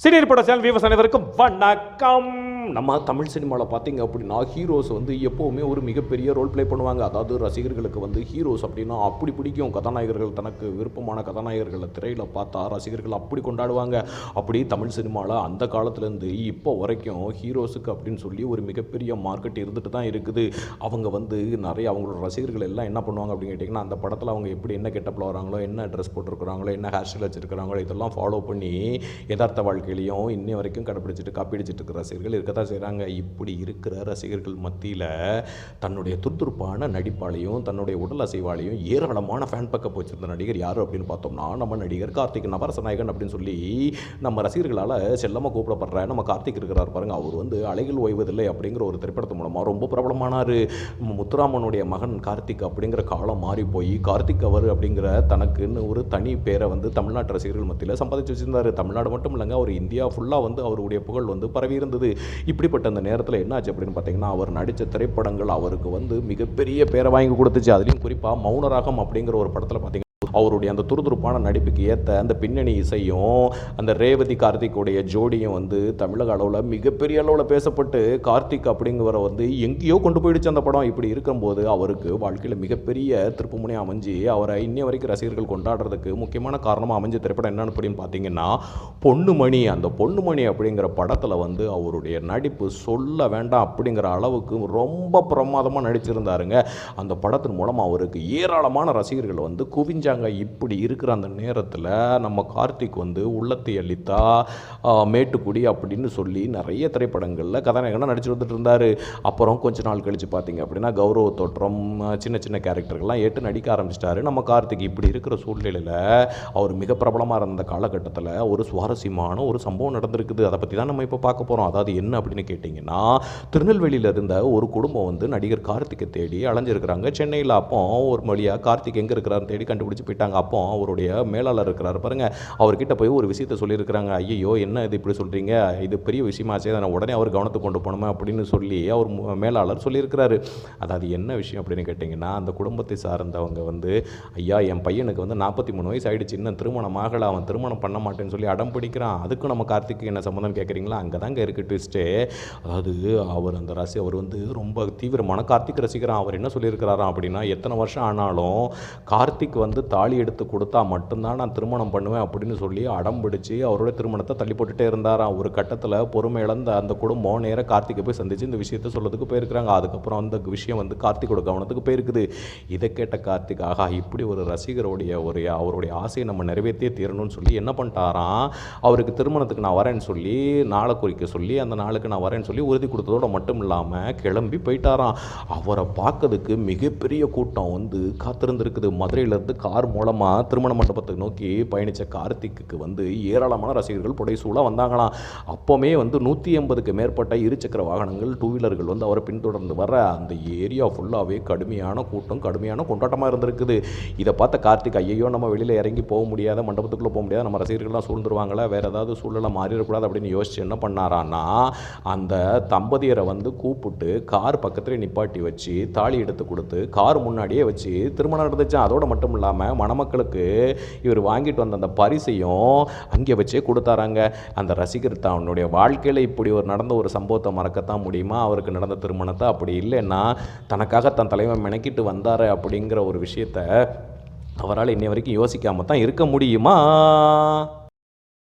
Senior பட channel viewers அனைவருக்கும் வணக்கம். நம்ம தமிழ் சினிமாவில் பார்த்தீங்க அப்படின்னா ஹீரோஸ் வந்து எப்போவுமே ஒரு மிகப்பெரிய ரோல் ப்ளே பண்ணுவாங்க. அதாவது ரசிகர்களுக்கு வந்து ஹீரோஸ் அப்படின்னா அப்படி பிடிக்கும். கதாநாயகர்கள் தனக்கு விருப்பமான கதாநாயகர்களை திரையில் பார்த்தா ரசிகர்கள் அப்படி கொண்டாடுவாங்க. அப்படி தமிழ் சினிமாவில் அந்த காலத்துலேருந்து இப்போ வரைக்கும் ஹீரோஸுக்கு அப்படின்னு சொல்லி ஒரு மிகப்பெரிய மார்க்கெட் இருந்துட்டு தான் இருக்குது. அவங்க வந்து நிறைய அவங்களோட ரசிகர்கள் எல்லாம் என்ன பண்ணுவாங்க அப்படின்னு கேட்டிங்கன்னா அந்த படத்தில் அவங்க எப்படி என்ன கெட்டப்பில் வராங்களோ என்ன ட்ரெஸ் போட்டிருக்கிறாங்களோ என்ன ஹேர் ஸ்டைல் வச்சுருக்கிறாங்களோ இதெல்லாம் ஃபாலோ பண்ணி யதார்த்த வகையிலையும் இன்னி வரைக்கும் கடைப்பிடிச்சிட்டு காப்பீடிச்சிட்டு இருக்கிற ரசிகர்கள் இருக்கத்தான் செய்கிறாங்க இப்படி இருக்கிற ரசிகர்கள் மத்தியில் தன்னுடைய துருதுருப்பான நடிப்பாலையும் தன்னுடைய உடல் அசைவாலையும் ஏராளமான ஃபேன் பக்கம் வச்சிருந்த நடிகர் யார் அப்படின்னு பார்த்தோம்னா நம்ம நடிகர் கார்த்திக் நவரசநாயகன் அப்படின்னு சொல்லி நம்ம ரசிகர்களால் செல்லமாக கூப்பிடப்படுற நம்ம கார்த்திக் இருக்கிறார் பாருங்கள் அவர் வந்து அலைகள் ஓய்வதில்லை அப்படிங்கிற ஒரு திரைப்படத்து மூலமாக ரொம்ப பிரபலமானார். முத்துராமனுடைய மகன் கார்த்திக் அப்படிங்கிற காலம் மாறி போய் கார்த்திக் அவர் அப்படிங்கிற தனக்குன்னு ஒரு தனி பேரை வந்து தமிழ்நாட்டு ரசிகர்கள் மத்தியில் சம்பாதிச்சு வச்சிருந்தார். தமிழ்நாடு மட்டும் இல்லைங்க அவர் இந்தியா ஃபுல்லாக வந்து அவருடைய புகழ் வந்து பரவி இருந்தது. இப்படிப்பட்ட அந்த நேரத்தில் என்னாச்சு அப்படின்னு பார்த்தீங்கன்னா அவர் நடித்த திரைப்படங்கள் அவருக்கு வந்து மிகப்பெரிய பேரை வாங்கி கொடுத்துச்சு. அதுலேயும் குறிப்பாக மௌனராகம் அப்படிங்கிற ஒரு படத்தில் பார்த்தீங்கன்னா அவருடைய அந்த துருதுருப்பான நடிப்புக்கு ஏற்ற அந்த பின்னணி இசையும் அந்த ரேவதி கார்த்திக்குடைய ஜோடியும் வந்து தமிழக அளவில் மிகப்பெரிய அளவில் பேசப்பட்டு கார்த்திக் அப்படிங்கிற வந்து எங்கேயோ கொண்டு போயிடுச்சு அந்த படம். இப்படி இருக்கும்போது அவருக்கு வாழ்க்கையில் மிகப்பெரிய திருப்புமுனை அமைஞ்சு அவரை இன்னி வரைக்கும் ரசிகர்கள் கொண்டாடுறதுக்கு முக்கியமான காரணமாக அமைஞ்ச திரைப்படம் என்னன்னு அப்படின்னு பார்த்தீங்கன்னா பொண்ணுமணி அந்த பொண்ணுமணி அப்படிங்கிற படத்தில் வந்து அவருடைய நடிப்பு சொல்ல வேண்டாம் அப்படிங்கிற அளவுக்கு ரொம்ப பிரமாதமாக நடிச்சிருந்தாருங்க. அந்த படத்தின் மூலமாக அவருக்கு ஏராளமான ரசிகர்கள் வந்து குவிஞ்சாங்க. இப்படி இருக்கிற அந்த நேரத்தில் நம்ம கார்த்திக் வந்து உள்ளத்தை அளித்தா மேட்டுக்குடி அப்படின்னு சொல்லி நிறைய திரைப்படங்களில் கதாநாயகனாக நடிச்சு வந்துட்டு இருந்தார். அப்புறம் கொஞ்ச நாள் கழித்து பார்த்தீங்க அப்படின்னா கௌரவ தோற்றம் சின்ன சின்ன கேரக்டர்கள்லாம் ஏற்று நடிக்க ஆரம்பிச்சிட்டாரு. நம்ம கார்த்திக் இப்படி இருக்கிற சூழ்நிலையில் அவர் மிக பிரபலமாக இருந்த காலகட்டத்தில் ஒரு சுவாரஸ்யமான ஒரு சம்பவம் நடந்திருக்குது. அதை பற்றி தான் நம்ம இப்போ பார்க்க போகிறோம் அதாவது என்ன அப்படின்னு கேட்டிங்கன்னா திருநெல்வேலியில் இருந்த ஒரு குடும்பம் வந்து நடிகர் கார்த்திக்கை தேடி அலைஞ்சிருக்கிறாங்க. சென்னையில் அப்போ ஒரு மொழியாக கார்த்திக் எங்கே இருக்கிறாருன்னு தேடி கண்டுபிடிச்சி போயிட்டாங்க. அப்போ அவருடைய மேலாளர் இருக்கிறார். பாருங்கள் அவர்கிட்ட போய் ஒரு விஷயத்த சொல்லியிருக்கிறாங்க. ஐயோ என்ன இது இப்படி சொல்கிறீங்க இது பெரிய விஷயமாச்சே அதை நான் உடனே அவர் கவனத்துக்கு கொண்டு போனோமே அப்படின்னு சொல்லி அவர் மேலாளர் சொல்லியிருக்கிறாரு. அதாவது என்ன விஷயம் அப்படின்னு கேட்டிங்கன்னா அந்த குடும்பத்தை சார்ந்தவங்க வந்து ஐயா என் பையனுக்கு வந்து நாற்பத்தி மூணு வயசு ஆகிடுச்சு இன்னும் திருமணம் ஆகலை அவன் திருமணம் பண்ண மாட்டேன்னு சொல்லி அடம் பிடிக்கிறான். அதுக்கும் நம்ம கார்த்திக்கு என்ன சம்மந்தம் கேட்குறீங்களா அங்கே தாங்க இருக்குது ட்விஸ்ட்டு அதாவது அவர் அந்த ராசி அவர் வந்து ரொம்ப தீவிரமான கார்த்திக் ரசிக்கிறான் அவர் என்ன சொல்லியிருக்கிறாராம் அப்படின்னா எத்தனை வருஷம் ஆனாலும் கார்த்திக் வந்து தாலி எடுத்து கொடுத்தா மட்டும்தான் நான் திருமணம் பண்ணுவேன் அப்படின்னு சொல்லி அடம் பிடிச்சி அவரோட திருமணத்தை தள்ளி போட்டுட்டே இருந்தாராம். ஒரு கட்டத்தில் பொறுமை இழந்த அந்த குடும்பம் நேராக கார்த்திகை போய் சந்திச்சு இந்த விஷயத்தை சொல்கிறதுக்கு போயிருக்கிறாங்க. அதுக்கப்புறம் அந்த விஷயம் வந்து கார்த்திகோட கவனத்துக்கு போயிருக்குது. இதை கேட்ட கார்த்திக் ஆகா இப்படி ஒரு ரசிகருடைய ஒரு அவருடைய ஆசையை நம்ம நிறைவேற்றியே தீரணும்னு சொல்லி என்ன பண்ணிட்டாராம்? அவருக்கு திருமணத்துக்கு நான் வரேன்னு சொல்லி நாளை குறிக்க சொல்லி அந்த நாளுக்கு நான் வரேன்னு சொல்லி உறுதி கொடுத்ததோட மட்டும் இல்லாமல் கிளம்பி போயிட்டாராம். அவரை பார்க்கறதுக்கு மிகப்பெரிய கூட்டம் வந்து காத்திருந்திருக்குது. மதுரையிலேருந்து கார் மூலமாக திருமண மண்டபத்தை நோக்கி பயணித்த கார்த்திக்கு வந்து ஏராளமான ரசிகர்கள் புடைசூலாக வந்தாங்களாம். அப்போவுமே வந்து நூற்றி எண்பதுக்கு மேற்பட்ட இருசக்கர வாகனங்கள் டூ வீலர்கள் வந்து அவரை பின்தொடர்ந்து வர அந்த ஏரியா ஃபுல்லாகவே கடுமையான கூட்டம் கடுமையான கொண்டாட்டமாக இருந்திருக்குது. இதை பார்த்த கார்த்திக் ஐயோ நம்ம வெளியில் இறங்கி போக முடியாத மண்டபத்துக்குள்ளே போக முடியாத நம்ம ரசிகர்கள்லாம் சூழ்ந்துருவாங்களா வேறு ஏதாவது சூழ்நிலை மாறிடக்கூடாது அப்படின்னு யோசிச்சு என்ன பண்ணாரான்னா அந்த தம்பதியரை வந்து கூப்பிட்டு கார் பக்கத்தில் நிப்பாட்டி வச்சு தாலி எடுத்து கொடுத்து கார் முன்னாடியே வச்சு திருமணம் நடந்துச்சு அதோட மட்டும் இல்லாமல் மணமக்களுக்கு இவர் வாங்கிட்டு வந்த அந்த பரிசையும் அங்கே வச்சே கொடுத்தாராங்க. அந்த ரசிகர் தன்னுடைய வாழ்க்கையில் இப்படி ஒரு நடந்த ஒரு சம்பவத்தை மறக்கத்தான் முடியுமா? அவருக்கு நடந்த திருமணத்தை அப்படி இல்லைன்னா தனக்காக தன் தலைவன் மெனக்கிட்டு வந்தார் அப்படிங்கிற ஒரு விஷயத்த அவரால் இன்னை வரைக்கும் யோசிக்காம தான் இருக்க முடியுமா?